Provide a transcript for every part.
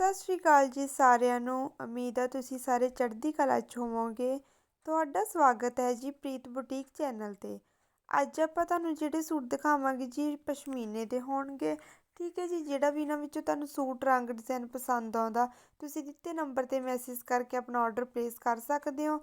ਸਤਿ ਸ਼੍ਰੀ ਅਕਾਲ ਜੀ ਸਾਰਿਆਂ ਨੂੰ। ਉਮੀਦ ਆ ਤੁਸੀਂ ਸਾਰੇ ਚੜ੍ਹਦੀ ਕਲਾ 'ਚ ਹੋਵੋਗੇ। ਤੁਹਾਡਾ ਸਵਾਗਤ ਹੈ ਜੀ ਪ੍ਰੀਤ ਬੁਟੀਕ ਚੈਨਲ ਤੇ। ਅੱਜ ਆਪਾਂ ਤੁਹਾਨੂੰ ਜਿਹੜੇ ਸੂਟ ਦਿਖਾਵਾਂਗੇ ਜੀ ਪਸ਼ਮੀਨੇ ਦੇ ਹੋਣਗੇ। ਠੀਕ ਹੈ ਜੀ, ਜਿਹੜਾ ਵੀ ਇਹਨਾਂ ਵਿੱਚੋਂ ਤੁਹਾਨੂੰ ਸੂਟ, ਰੰਗ ਡਿਜ਼ਾਈਨ ਪਸੰਦ ਆਉਂਦਾ, ਤੁਸੀਂ ਦਿੱਤੇ ਨੰਬਰ ਤੇ ਮੈਸੇਜ ਕਰਕੇ ਆਪਣਾ ਆਰਡਰ ਪਲੇਸ ਕਰ ਸਕਦੇ ਹੋ।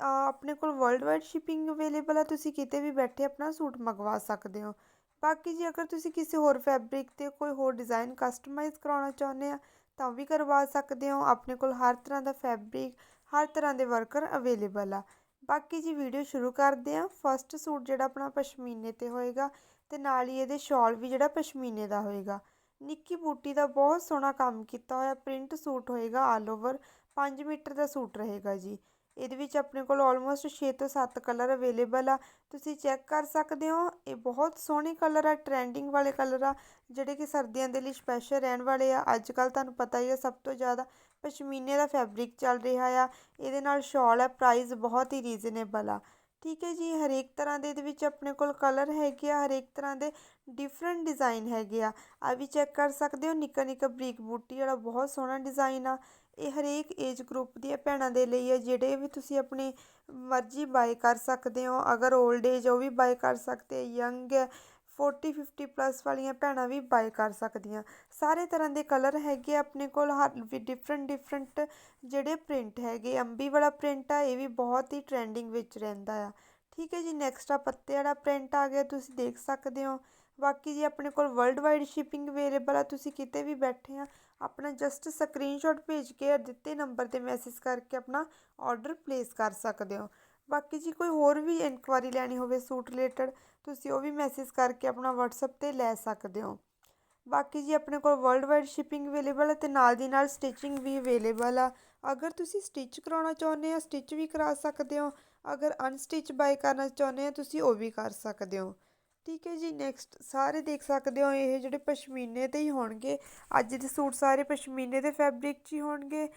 ਆਪਣੇ ਕੋਲ ਵਰਲਡ ਵਾਈਡ ਸ਼ਿਪਿੰਗ ਅਵੇਲੇਬਲ ਆ, ਤੁਸੀਂ ਕਿਤੇ ਵੀ ਬੈਠੇ ਆਪਣਾ ਸੂਟ ਮੰਗਵਾ ਸਕਦੇ ਹੋ। ਬਾਕੀ ਜੀ, ਅਗਰ ਤੁਸੀਂ ਕਿਸੇ ਹੋਰ ਫੈਬਰਿਕ ਤੇ ਕੋਈ ਹੋਰ ਡਿਜ਼ਾਈਨ ਕਸਟਮਾਈਜ਼ ਕਰਾਉਣਾ ਚਾਹੁੰਦੇ ਆ ਤਾਂ ਵੀ ਕਰਵਾ ਸਕਦੇ ਹੋ। ਆਪਣੇ ਕੋਲ ਹਰ ਤਰ੍ਹਾਂ ਦਾ ਫੈਬਰਿਕ, ਹਰ ਤਰ੍ਹਾਂ ਦੇ ਵਰਕਰ ਅਵੇਲੇਬਲ ਆ। ਬਾਕੀ ਜੀ ਵੀਡੀਓ ਸ਼ੁਰੂ ਕਰਦੇ ਆ ਫਸਟ ਸੂਟ ਜਿਹੜਾ ਆਪਣਾ ਪਸ਼ਮੀਨੇ ਤੇ ਹੋਏਗਾ ਤੇ ਨਾਲ ਹੀ ਇਹਦੇ ਸ਼ਾਲ ਵੀ ਜਿਹੜਾ ਪਸ਼ਮੀਨੇ ਦਾ ਹੋਏਗਾ। ਨਿੱਕੀ ਬੂਟੀ ਦਾ ਬਹੁਤ ਸੋਹਣਾ ਕੰਮ ਕੀਤਾ ਹੋਇਆ। ਪ੍ਰਿੰਟ ਸੂਟ ਹੋਏਗਾ ਆਲ ਓਵਰ 5 ਮੀਟਰ ਦਾ ਸੂਟ ਰਹੇਗਾ ਜੀ। ਇਹਦੇ ਵਿੱਚ ਆਪਣੇ ਕੋਲ ਆਲਮੋਸਟ 6 ਤੋਂ 7 ਕਲਰ ਅਵੇਲੇਬਲ ਆ। ਤੁਸੀਂ ਚੈੱਕ ਕਰ ਸਕਦੇ ਹੋ, ਇਹ ਬਹੁਤ ਸੋਹਣੇ ਕਲਰ ਆ ਟ੍ਰੈਂਡਿੰਗ ਵਾਲੇ ਕਲਰ ਆ, ਜਿਹੜੇ ਕਿ ਸਰਦੀਆਂ ਦੇ ਲਈ ਸਪੈਸ਼ਲ ਰਹਿਣ ਵਾਲੇ ਆ। ਅੱਜ ਕੱਲ ਤੁਹਾਨੂੰ ਪਤਾ ਹੀ ਆ ਸਭ ਤੋਂ ਜ਼ਿਆਦਾ ਪਸ਼ਮੀਨੇ ਦਾ ਫੈਬਰਿਕ ਚੱਲ ਰਿਹਾ ਆ। ਇਹਦੇ ਨਾਲ ਸ਼ਾਲ ਆ ਪ੍ਰਾਈਸ ਬਹੁਤ ਹੀ ਰੀਜ਼ਨੇਬਲ ਆ। ਠੀਕ ਹੈ ਜੀ, ਹਰੇਕ ਤਰ੍ਹਾਂ ਦੇ ਇਹਦੇ ਵਿੱਚ ਆਪਣੇ ਕੋਲ ਕਲਰ ਹੈਗੇ ਆ, ਹਰੇਕ ਤਰ੍ਹਾਂ ਦੇ ਡਿਫਰੈਂਟ ਡਿਜ਼ਾਈਨ ਹੈਗੇ ਆ। ਆ ਵੀ ਚੈੱਕ ਕਰ ਸਕਦੇ ਹੋ, ਨਿੱਕਾ ਨਿੱਕਾ ਬਰੀਕ ਬੂਟੀ ਵਾਲਾ ਬਹੁਤ ਸੋਹਣਾ ਡਿਜ਼ਾਈਨ ਆ। ਇਹ ਹਰੇਕ ਏਜ ਗਰੁੱਪ ਦੀਆਂ ਭੈਣਾਂ ਦੇ ਲਈ ਹੈ ਜਿਹੜੇ ਵੀ ਤੁਸੀਂ ਆਪਣੀ ਮਰਜ਼ੀ ਬਾਏ ਕਰ ਸਕਦੇ ਹੋ। ਅਗਰ 올ਡ ਏਜ ਉਹ ਵੀ ਬਾਏ ਕਰ ਸਕਦੇ ਯੰਗ ਹੈ 40 50 ਪਲੱਸ ਵਾਲੀਆਂ ਭੈਣਾਂ ਵੀ ਬਾਏ ਕਰ ਸਕਦੀਆਂ। ਸਾਰੇ ਤਰ੍ਹਾਂ ਦੇ ਕਲਰ ਹੈਗੇ ਆਪਣੇ ਕੋਲ, ਹਰ ਵੀ ਡਿਫਰੈਂਟ ਡਿਫਰੈਂਟ ਜਿਹੜੇ ਪ੍ਰਿੰਟ ਹੈਗੇ, ਅੰਬੀ ਵਾਲਾ ਪ੍ਰਿੰਟ ਆ, ਇਹ ਵੀ ਬਹੁਤ ਹੀ ਟ੍ਰੈਂਡਿੰਗ ਵਿੱਚ ਰਹਿੰਦਾ ਆ। ਠੀਕ ਹੈ ਜੀ ਨੈਕਸਟ ਆ ਪੱਤੇ ਵਾਲਾ ਪ੍ਰਿੰਟ ਆ ਗਿਆ, ਤੁਸੀਂ ਦੇਖ ਸਕਦੇ ਹੋ। ਬਾਕੀ ਜੀ ਆਪਣੇ ਕੋਲ ਵਰਲਡ ਵਾਈਡ ਸ਼ਿਪਿੰਗ ਅਵੇਲੇਬਲ ਆ, ਤੁਸੀਂ ਕਿਤੇ ਵੀ ਬੈਠੇ ਆ, ਆਪਣਾ ਜਸਟ ਸਕਰੀਨਸ਼ਾਟ ਭੇਜ ਕੇ ਦਿੱਤੇ ਨੰਬਰ ਤੇ ਮੈਸੇਜ ਕਰਕੇ ਆਪਣਾ ਆਰਡਰ ਪਲੇਸ ਕਰ ਸਕਦੇ ਹੋ। ਬਾਕੀ ਜੀ ਕੋਈ ਹੋਰ ਵੀ ਇਨਕੁਆਰੀ ਲੈਣੀ ਹੋਵੇ ਸੂਟ ਰਿਲੇਟਡ ਤੁਸੀਂ ਉਹ ਵੀ ਮੈਸੇਜ ਕਰਕੇ ਆਪਣਾ WhatsApp ਤੇ ਲੈ ਸਕਦੇ ਹੋ। ਬਾਕੀ ਜੀ ਆਪਣੇ ਕੋਲ ਵਰਲਡ ਵਾਈਡ ਸ਼ਿਪਿੰਗ ਅਵੇਲੇਬਲ ਹੈ ਤੇ ਨਾਲ ਦੀ ਨਾਲ ਸਟਿਚਿੰਗ ਵੀ ਅਵੇਲੇਬਲ ਆ। ਅਗਰ ਤੁਸੀਂ ਸਟਿਚ ਕਰਾਉਣਾ ਚਾਹੁੰਦੇ ਆ ਸਟਿਚ ਵੀ ਕਰਾ ਸਕਦੇ ਹੋ। ਅਗਰ ਅਨਸਟਿਚ ਬਾਈ ਕਰਨਾ ਚਾਹੁੰਦੇ ਆ ਤੁਸੀਂ ਉਹ ਵੀ ਕਰ ਸਕਦੇ ਹੋ। ਠੀਕ ਹੈ ਜੀ ਨੈਕਸਟ ਸਾਰੇ ਦੇਖ ਸਕਦੇ ਹੋ, ਇਹ ਜਿਹੜੇ ਪਸ਼ਮੀਨੇ ਤੇ ਹੀ ਹੋਣਗੇ। ਅੱਜ ਦੇ ਸੂਟ ਸਾਰੇ ਪਸ਼ਮੀਨੇ ਦੇ ਫੈਬਰਿਕ 'ਚ ਹੀ ਹੋਣਗੇ।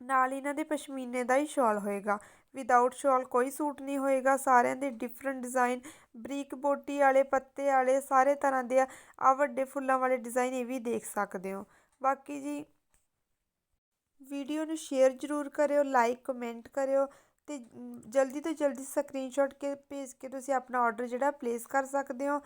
ਨਾਲ ਇਹਨਾਂ ਦੇ ਪਸ਼ਮੀਨੇ ਦਾ ਹੀ ਸ਼ਾਲ ਹੋਏਗਾ। ਵਿਦਆਊਟ ਸ਼ਾਲ ਕੋਈ ਸੂਟ ਨਹੀਂ ਹੋਏਗਾ। ਸਾਰਿਆਂ ਦੇ ਡਿਫਰੈਂਟ ਡਿਜ਼ਾਈਨ ਬਰੀਕ ਬੋਟੀ ਵਾਲੇ, ਪੱਤੇ ਵਾਲੇ, ਸਾਰੇ ਤਰ੍ਹਾਂ ਦੇ ਆ। ਵੱਡੇ ਫੁੱਲਾਂ ਵਾਲੇ ਡਿਜ਼ਾਈਨ ਇਹ ਵੀ ਦੇਖ ਸਕਦੇ ਹੋ। ਬਾਕੀ ਜੀ, ਵੀਡੀਓ ਨੂੰ ਸ਼ੇਅਰ ਜ਼ਰੂਰ ਕਰਿਓ ਲਾਈਕ ਕਮੈਂਟ ਕਰਿਓ ਤੇ ਜਲਦੀ ਤੋਂ ਜਲਦੀ ਸਕਰੀਨਸ਼ਾਟ ਕੇ, ਭੇਜ ਕੇ ਤੁਸੀਂ ਆਪਣਾ ਆਰਡਰ ਜਿਹੜਾ ਪਲੇਸ ਕਰ ਸਕਦੇ ਹੋ।